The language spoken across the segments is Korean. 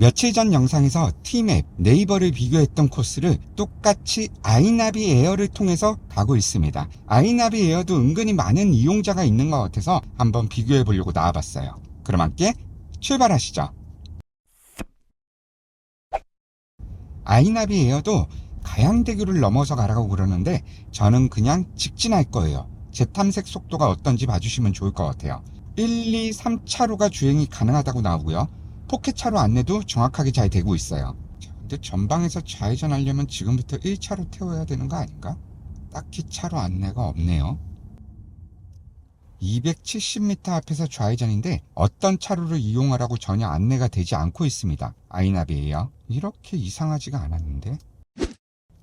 며칠 전 영상에서 T맵, 네이버를 비교했던 코스를 똑같이 아이나비 에어를 통해서 가고 있습니다. 아이나비 에어도 은근히 많은 이용자가 있는 것 같아서 한번 비교해 보려고 나와봤어요. 그럼 함께 출발하시죠. 아이나비 에어도 가양대교를 넘어서 가라고 그러는데 저는 그냥 직진할 거예요. 제 탐색 속도가 어떤지 봐주시면 좋을 것 같아요. 1, 2, 3차로가 주행이 가능하다고 나오고요. 포켓차로 안내도 정확하게 잘 되고 있어요. 자, 근데 전방에서 좌회전하려면 지금부터 1차로 태워야 되는 거 아닌가? 딱히 차로 안내가 없네요. 270m 앞에서 좌회전인데 어떤 차로를 이용하라고 전혀 안내가 되지 않고 있습니다. 아이나비에요. 이렇게 이상하지가 않았는데.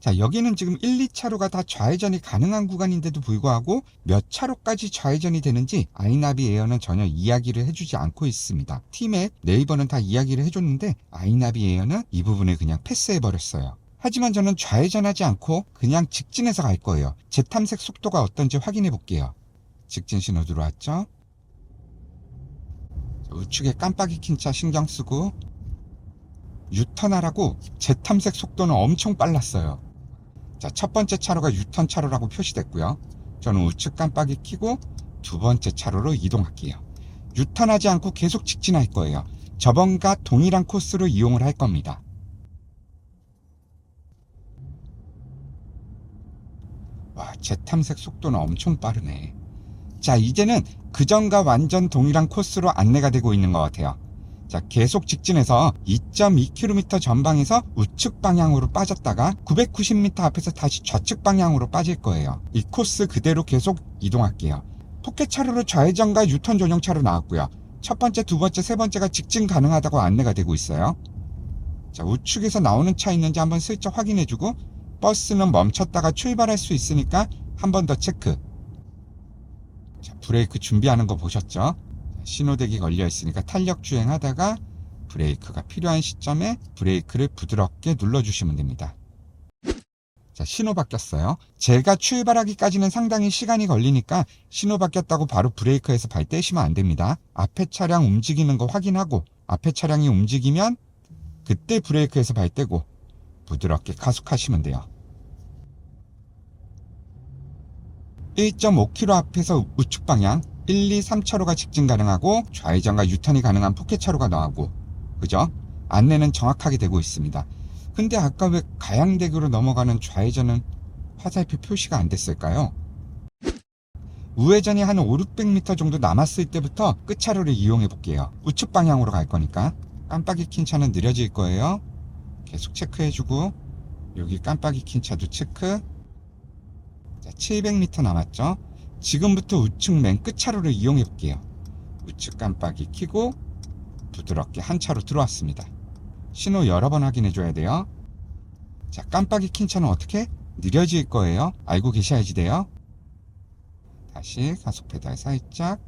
자, 여기는 지금 1, 2차로가 다 좌회전이 가능한 구간인데도 불구하고 몇 차로까지 좌회전이 되는지 아이나비 에어는 전혀 이야기를 해주지 않고 있습니다. 팀앱, 네이버는 다 이야기를 해줬는데 아이나비 에어는 이 부분을 그냥 패스해버렸어요. 하지만 저는 좌회전하지 않고 그냥 직진해서 갈 거예요. 제 탐색 속도가 어떤지 확인해 볼게요. 직진 신호 들어왔죠? 자, 우측에 깜빡이 킨 차 신경 쓰고 유턴하라고 제 탐색 속도는 엄청 빨랐어요. 자, 첫 번째 차로가 유턴 차로라고 표시됐고요. 저는 우측 깜빡이 켜고 두 번째 차로로 이동할게요. 유턴하지 않고 계속 직진할 거예요. 저번과 동일한 코스로 이용을 할 겁니다. 와, 제 탐색 속도는 엄청 빠르네. 자, 이제는 그전과 완전 동일한 코스로 안내가 되고 있는 것 같아요. 자, 계속 직진해서 2.2km 전방에서 우측 방향으로 빠졌다가 990m 앞에서 다시 좌측 방향으로 빠질 거예요. 이 코스 그대로 계속 이동할게요. 포켓 차로로 좌회전과 유턴 전용 차로 나왔고요. 첫 번째, 두 번째, 세 번째가 직진 가능하다고 안내가 되고 있어요. 자, 우측에서 나오는 차 있는지 한번 슬쩍 확인해주고 버스는 멈췄다가 출발할 수 있으니까 한 번 더 체크. 자, 브레이크 준비하는 거 보셨죠? 신호대기 걸려 있으니까 탄력 주행하다가 브레이크가 필요한 시점에 브레이크를 부드럽게 눌러주시면 됩니다. 자, 신호 바뀌었어요. 제가 출발하기까지는 상당히 시간이 걸리니까 신호 바뀌었다고 바로 브레이크에서 발 떼시면 안 됩니다. 앞에 차량 움직이는 거 확인하고 앞에 차량이 움직이면 그때 브레이크에서 발 떼고 부드럽게 가속하시면 돼요. 1.5km 앞에서 우측 방향 1, 2, 3차로가 직진 가능하고 좌회전과 유턴이 가능한 포켓차로가 나오고 그죠? 안내는 정확하게 되고 있습니다. 근데 아까 왜 가양대교로 넘어가는 좌회전은 화살표 표시가 안 됐을까요? 우회전이 한 5, 600m 정도 남았을 때부터 끝차로를 이용해 볼게요. 우측 방향으로 갈 거니까 깜빡이 킨 차는 느려질 거예요. 계속 체크해주고 여기 깜빡이 킨 차도 체크 자, 700m 남았죠? 지금부터 우측 맨 끝차로를 이용해 볼게요. 우측 깜빡이 켜고 부드럽게 한 차로 들어왔습니다. 신호 여러 번 확인해 줘야 돼요. 자, 깜빡이 킨 차는 어떻게? 느려질 거예요. 알고 계셔야지 돼요. 다시 가속 페달 살짝.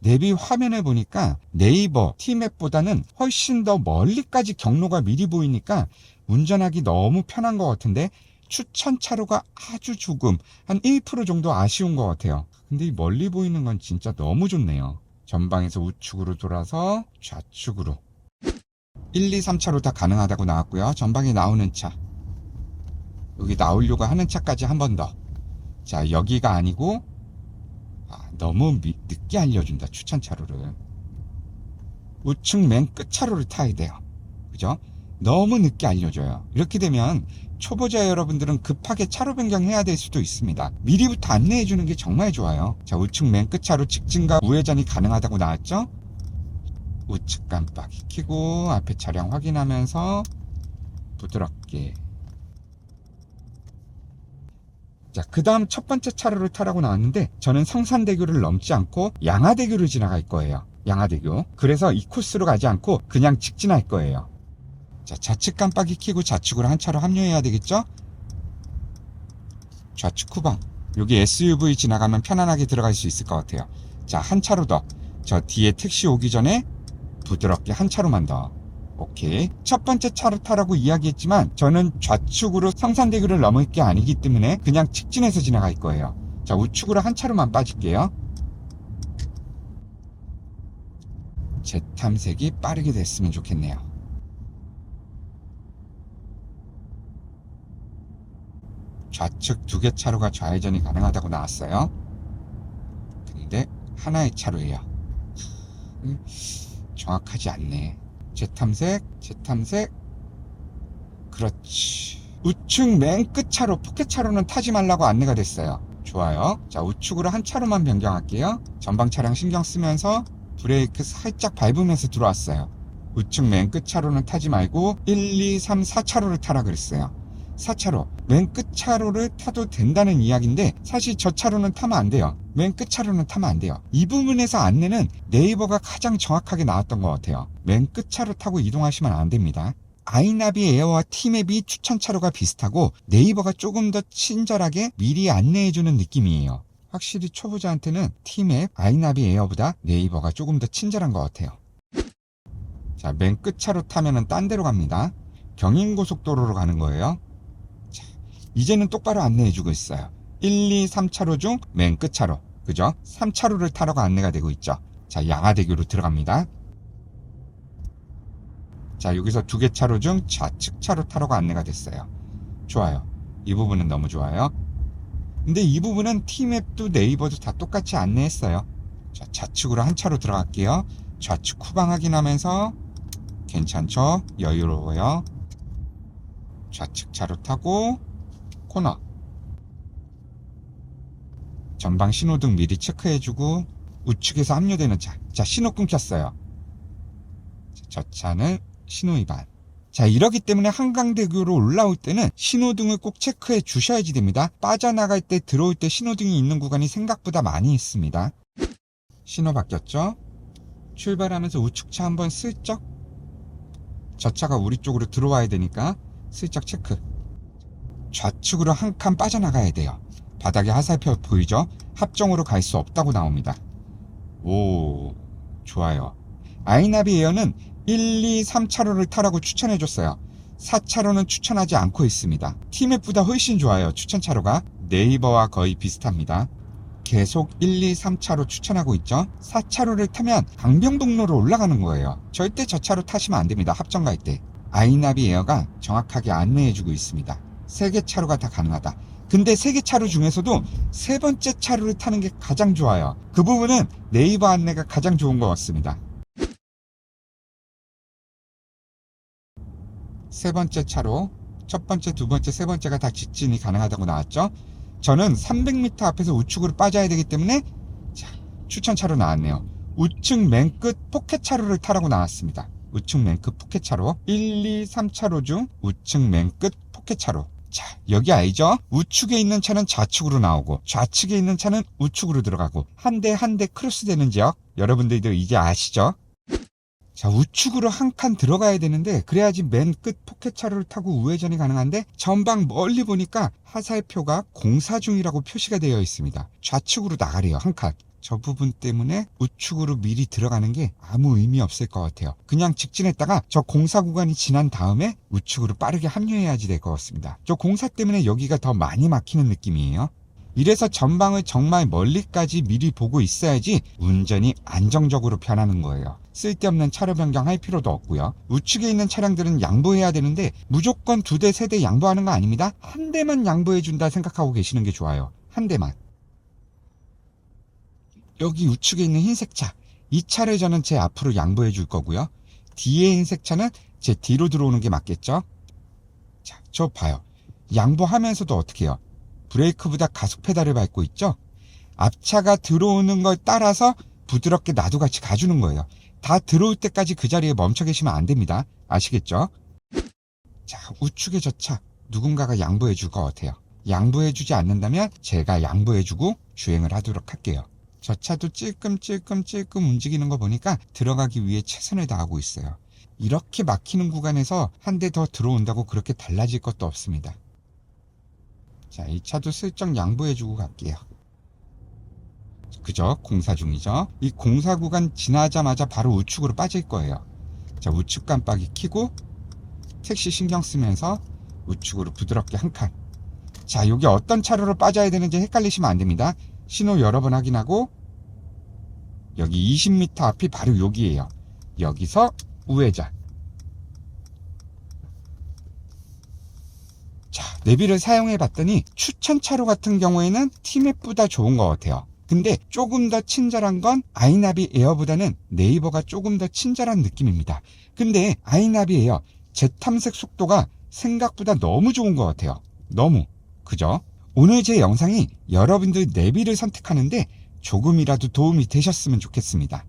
내비 화면을 보니까 네이버 T맵보다는 훨씬 더 멀리까지 경로가 미리 보이니까 운전하기 너무 편한 것 같은데 추천 차로가 아주 조금 한 1% 정도 아쉬운 것 같아요. 근데 이 멀리 보이는 건 진짜 너무 좋네요. 전방에서 우측으로 돌아서 좌측으로 1, 2, 3차로 다 가능하다고 나왔고요. 전방에 나오는 차 여기 나오려고 하는 차까지 한 번 더. 자 여기가 아니고 아, 너무 미- 늦게 알려준다 추천 차로를 우측 맨 끝 차로를 타야 돼요. 그죠? 너무 늦게 알려줘요. 이렇게 되면 초보자 여러분들은 급하게 차로 변경해야 될 수도 있습니다. 미리부터 안내해 주는 게 정말 좋아요. 자, 우측 맨 끝차로 직진과 우회전이 가능하다고 나왔죠? 우측 깜빡이 켜고 앞에 차량 확인하면서 부드럽게 자, 그 다음 첫 번째 차로를 타라고 나왔는데 저는 성산대교를 넘지 않고 양화대교를 지나갈 거예요. 양화대교. 그래서 이 코스로 가지 않고 그냥 직진할 거예요. 자, 좌측 깜빡이 켜고 좌측으로 한 차로 합류해야 되겠죠? 좌측 후방. 여기 SUV 지나가면 편안하게 들어갈 수 있을 것 같아요. 자, 한 차로 더. 저 뒤에 택시 오기 전에 부드럽게 한 차로만 더. 오케이. 첫 번째 차로 타라고 이야기했지만 저는 좌측으로 성산대교를 넘을 게 아니기 때문에 그냥 직진해서 지나갈 거예요. 자, 우측으로 한 차로만 빠질게요. 제 탐색이 빠르게 됐으면 좋겠네요. 좌측 두 개 차로가 좌회전이 가능하다고 나왔어요. 근데 하나의 차로예요. 음, 정확하지 않네. 제 탐색, 제 탐색. 그렇지. 우측 맨 끝 차로, 포켓 차로는 타지 말라고 안내가 됐어요. 좋아요. 자, 우측으로 한 차로만 변경할게요. 전방 차량 신경 쓰면서 브레이크 살짝 밟으면서 들어왔어요. 우측 맨 끝 차로는 타지 말고 1, 2, 3, 4차로를 타라 그랬어요. 4차로. 맨 끝 차로를 타도 된다는 이야기인데 사실 저 차로는 타면 안 돼요. 맨 끝 차로는 타면 안 돼요. 이 부분에서 안내는 네이버가 가장 정확하게 나왔던 것 같아요. 맨 끝 차로 타고 이동하시면 안 됩니다. 아이나비 에어와 티맵이 추천 차로가 비슷하고 네이버가 조금 더 친절하게 미리 안내해주는 느낌이에요. 확실히 초보자한테는 티맵, 아이나비 에어보다 네이버가 조금 더 친절한 것 같아요. 자, 맨 끝 차로 타면은 딴 데로 갑니다. 경인고속도로로 가는 거예요. 자, 이제는 똑바로 안내해주고 있어요. 1, 2, 3차로 중 맨 끝 차로. 그죠? 3차로를 타러가 안내가 되고 있죠. 자, 양화대교로 들어갑니다. 자, 여기서 두 개 차로 중 좌측 차로 타러가 안내가 됐어요. 좋아요. 이 부분은 너무 좋아요. 근데 이 부분은 티맵도 네이버도 다 똑같이 안내했어요. 자, 좌측으로 한 차로 들어갈게요. 좌측 후방 확인하면서 괜찮죠? 여유로워요. 좌측 차로 타고 코너. 전방 신호등 미리 체크해주고 우측에서 합류되는 차. 자, 신호 끊겼어요. 저 차는 신호 위반. 자, 이러기 때문에 한강대교로 올라올 때는 신호등을 꼭 체크해 주셔야지 됩니다. 빠져나갈 때, 들어올 때 신호등이 있는 구간이 생각보다 많이 있습니다. 신호 바뀌었죠? 출발하면서 우측차 한번 슬쩍. 저 차가 우리 쪽으로 들어와야 되니까 슬쩍 체크. 좌측으로 한 칸 빠져나가야 돼요. 바닥에 화살표 보이죠? 합정으로 갈 수 없다고 나옵니다. 오, 좋아요. 아이나비 에어는 1, 2, 3차로를 타라고 추천해줬어요. 4차로는 추천하지 않고 있습니다. 티맵보다 훨씬 좋아요. 추천차로가. 네이버와 거의 비슷합니다. 계속 1, 2, 3차로 추천하고 있죠. 4차로를 타면 강병동로로 올라가는 거예요. 절대 저 차로 타시면 안 됩니다. 합정 갈 때. 아이나비 에어가 정확하게 안내해주고 있습니다. 세 개 차로가 다 가능하다. 근데 세 개 차로 중에서도 세 번째 차로를 타는 게 가장 좋아요. 그 부분은 네이버 안내가 가장 좋은 것 같습니다. 세 번째 차로, 첫 번째, 두 번째, 세 번째가 다 직진이 가능하다고 나왔죠? 저는 300m 앞에서 우측으로 빠져야 되기 때문에 자, 추천 차로 나왔네요. 우측 맨 끝 포켓 차로를 타라고 나왔습니다. 우측 맨 끝 포켓 차로 1, 2, 3차로 중 우측 맨 끝 포켓 차로 자, 여기 알죠? 우측에 있는 차는 좌측으로 나오고 좌측에 있는 차는 우측으로 들어가고 한 대 한 대 크로스 되는 지역 여러분들도 이제 아시죠? 자, 우측으로 한 칸 들어가야 되는데 그래야지 맨 끝 포켓 차로를 타고 우회전이 가능한데 전방 멀리 보니까 화살표가 공사 중이라고 표시가 되어 있습니다. 좌측으로 나가래요, 한 칸. 저 부분 때문에 우측으로 미리 들어가는 게 아무 의미 없을 것 같아요. 그냥 직진했다가 저 공사 구간이 지난 다음에 우측으로 빠르게 합류해야지 될 것 같습니다. 저 공사 때문에 여기가 더 많이 막히는 느낌이에요. 이래서 전방을 정말 멀리까지 미리 보고 있어야지 운전이 안정적으로 변하는 거예요. 쓸데없는 차로 변경할 필요도 없고요. 우측에 있는 차량들은 양보해야 되는데 무조건 두 대, 세 대 양보하는 거 아닙니다. 한 대만 양보해 준다 생각하고 계시는 게 좋아요. 한 대만. 여기 우측에 있는 흰색 차. 이 차를 저는 제 앞으로 양보해 줄 거고요. 뒤에 흰색 차는 제 뒤로 들어오는 게 맞겠죠? 자, 저 봐요. 양보하면서도 어떻게 해요? 브레이크보다 가속 페달을 밟고 있죠? 앞차가 들어오는 걸 따라서 부드럽게 나도 같이 가주는 거예요. 다 들어올 때까지 그 자리에 멈춰 계시면 안 됩니다. 아시겠죠? 자, 우측에 저 차. 누군가가 양보해 줄 것 같아요. 양보해 주지 않는다면 제가 양보해 주고 주행을 하도록 할게요. 저 차도 찔끔찔끔찔끔 움직이는 거 보니까 들어가기 위해 최선을 다하고 있어요. 이렇게 막히는 구간에서 한 대 더 들어온다고 그렇게 달라질 것도 없습니다. 자, 이 차도 슬쩍 양보해주고 갈게요. 그죠? 공사 중이죠? 이 공사 구간 지나자마자 바로 우측으로 빠질 거예요. 자, 우측 깜빡이 켜고 택시 신경 쓰면서 우측으로 부드럽게 한 칸. 자, 여기 어떤 차로로 빠져야 되는지 헷갈리시면 안 됩니다. 신호 여러 번 확인하고 여기 20m 앞이 바로 여기에요. 여기서 우회전. 자, 내비를 사용해 봤더니 추천차로 같은 경우에는 티맵보다 좋은 것 같아요. 근데 조금 더 친절한 건 아이나비 에어보다는 네이버가 조금 더 친절한 느낌입니다. 근데 아이나비 에어 제 탐색 속도가 생각보다 너무 좋은 것 같아요. 너무. 그죠? 오늘 제 영상이 여러분들 내비를 선택하는데 조금이라도 도움이 되셨으면 좋겠습니다.